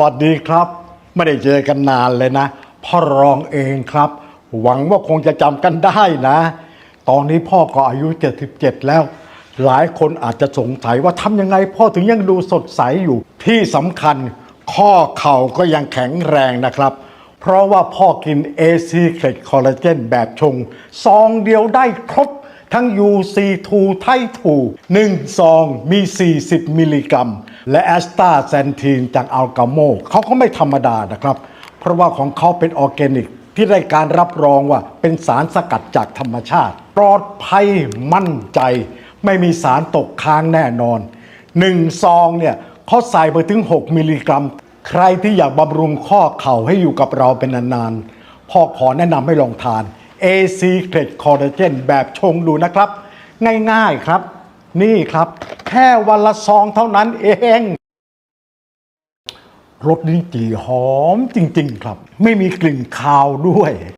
วัสดีครับ ไม่ได้เจอกันนานเลยนะพ่อรองเองครับ หวังว่าคงจะจำกันได้นะ ตอนนี้พ่อก็อายุ 77 แล้ว หลายคนอาจจะสงสัยว่าทำยังไงพ่อถึงยังดูสดใสอยู่ ที่สำคัญข้อเข่าก็ยังแข็งแรงนะครับ เพราะว่าพ่อกิน AC เคล c o l l a g e n แบบชงซองเดียวได้ครบ ทั้ง UC2 ไททู1ซองมี 40 มิลลิกรัม และแอสตาแซนทีนจากอัลกาโมเขาก็ไม่ธรรมดานะครับ เพราะว่าของเขาเป็นออร์แกนิก ที่ได้การรับรองว่าเป็นสารสกัดจากธรรมชาติ ปลอดภัยมั่นใจ ไม่มีสารตกค้างแน่นอน 1 ซองเนี่ยเขาใส่ไปถึง 6 มิลลิกรัม ใครที่อยากบำรุงข้อเข่าให้อยู่กับเราเป็นนานๆพ่อขอแนะนำให้ลองทาน A Secret Collagen แบบชงดูนะครับ ง่ายๆครับ นี่ครับ แค่วันละซองเท่านั้นเองรสลิ้นจี่หอมจริง ๆ ครับ ไม่มีกลิ่นคาวด้วย